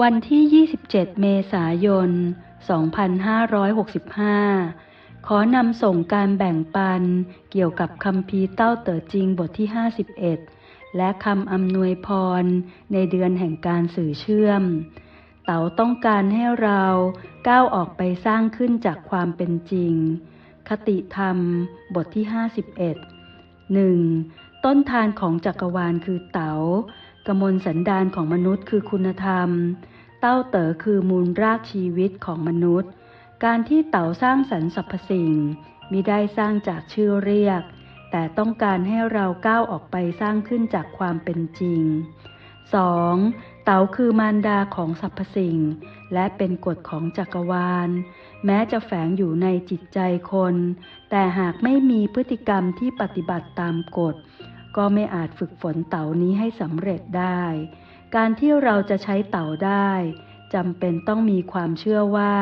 วันที่ 27 เมษายน 2565 ขอนำส่งการแบ่งปันเกี่ยวกับคำพีเต้าเต๋อจริงบทที่ 51 และคำอำนวยพรในเดือนแห่งการสื่อเชื่อม เต๋าต้องการให้เราก้าวออกไปสร้างขึ้นจากความเป็นจริง คติธรรมบทที่ 51 1. ต้นทานของจักรวาลคือเต๋า กมลสันดานของมนุษย์คือคุณธรรม เต้าเต๋อคือมูลรากชีวิตของมนุษย์ การที่เต๋าสร้างสรรค์สรรพสิ่งมิได้สร้างจากชื่อเรียก แต่ต้องการให้เราก้าวออกไปสร้างขึ้นจากความเป็นจริง 2. เต๋าคือมารดาของสรรพสิ่ง และเป็นกฎของจักรวาล แม้จะแฝงอยู่ในจิตใจคน แต่หากไม่มีพฤติกรรมที่ปฏิบัติตามกฎ ก็ไม่อาจฝึกฝนเต่านี้ให้สำเร็จได้ การที่เราจะใช้เต่าได้จำเป็นต้องมีความเชื่อว่า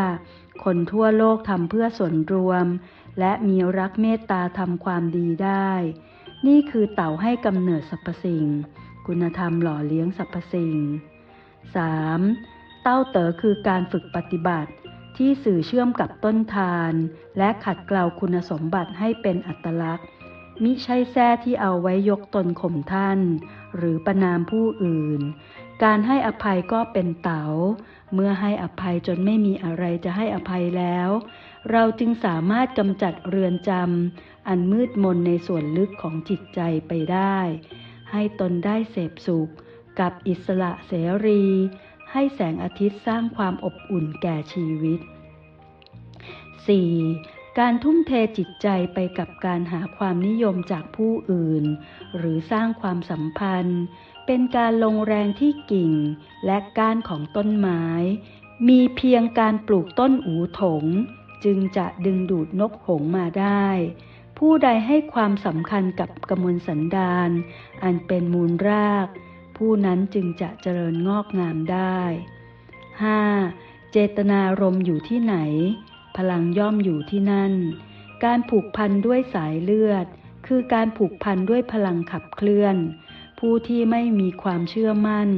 คนทั่วโลกทำเพื่อส่วนรวม และมีรักเมตตาทำความดีได้ นี่คือเต่าให้กำเนิดสรรพสิ่ง คุณธรรมหล่อเลี้ยงสรรพสิ่ง 3. เต้าเต๋อคือการฝึกปฏิบัติที่สื่อเชื่อมกับต้นทาน และขัดเกลาคุณสมบัติให้เป็นอัตลักษณ์ มิใช่แท้ที่เอาไว้ยกตนข่มท่าน หรือประนามผู้อื่น การให้อภัยก็เป็นเตา๋า เมื่อให้อภัยจนไม่มีอะไรจะให้อภัยแล้ว เราจึงสามารถกำจัดเรือนจำอันมืดมนในส่วนลึกของจิตใจไปได้ ให้ตนได้เสพสุข กับอิสระเสรี ให้แสงอาทิตย์สร้างความอบอุ่นแก่ชีวิต 4. การทุ่มเทจิตใจไปกับการหาความนิยมจากผู้อื่น หรือสร้างความสัมพันธ์ เป็นการลงแรงที่กิ่งและก้านของต้นไม้ มีเพียงการปลูกต้นอูถง จึงจะดึงดูดนกหงมาได้ ผู้ใดให้ความสำคัญกับกมลสันดานอันเป็นมูลราก ผู้นั้นจึงจะเจริญงอกงามได้ 5. เจตนารมอยู่ที่ไหน พลังย่อมอยู่ที่นั่น การผูกพันด้วยสายเลือด คือการผูกพันด้วยพลังขับเคลื่อน ผู้ที่ไม่มีความเชื่อมั่น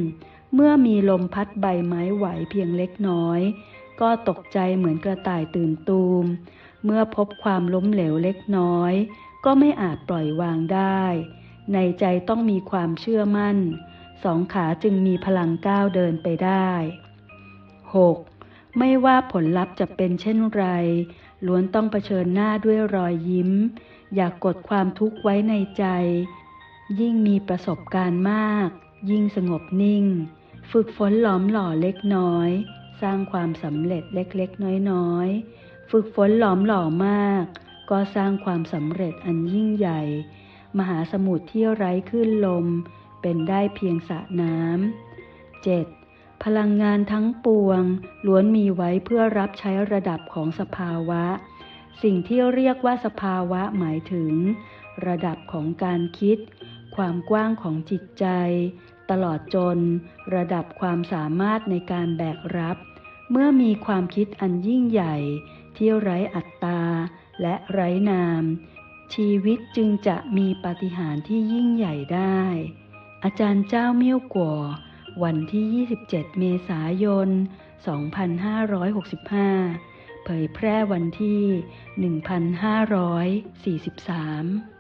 เมื่อมีลมพัดใบไม้ไหวเพียงเล็กน้อย ก็ตกใจเหมือนกระต่ายตื่นตูม เมื่อพบความล้มเหลวเล็กน้อย ก็ไม่อาจปล่อยวางได้ ในใจต้องมีความเชื่อมั่น สองขาจึงมีพลังก้าวเดินไปได้ 6. ไม่ว่าผลลัพธ์จะเป็นเช่นไร ล้วนต้องเผชิญหน้าด้วยรอยยิ้ม อย่ากกดความทุกข์ไว้ในใจ ยิ่งมีประสบการณ์มาก ยิ่งสงบนิ่ง ฝึกฝนหลอมหล่อเล็กน้อย สร้างความสำเร็จเล็กๆ น้อยๆ ฝึกฝนหลอมหล่อมาก ก็สร้างความสำเร็จอันยิ่งใหญ่ มหาสมุทรที่ไร้คลื่นลม เป็นได้เพียงสระน้ำ 7. พลังงานทั้งปวง ล้วนมีไว้เพื่อรับใช้ระดับของสภาวะ สิ่งที่เรียกว่าสภาวะหมายถึง ระดับของการคิด ความกว้างของจิตใจ ตลอดจน ระดับความสามารถในการแบกรับ เมื่อมีความคิดอันยิ่งใหญ่ ที่ไร้อัตตา และไร้นาม ชีวิตจึงจะมีปาฏิหาริย์ที่ยิ่งใหญ่ได้ อาจารย์เจ้าเมี่ยวกัว วันที่ 27 เมษายน 2565 เผยแพร่วันที่ 1543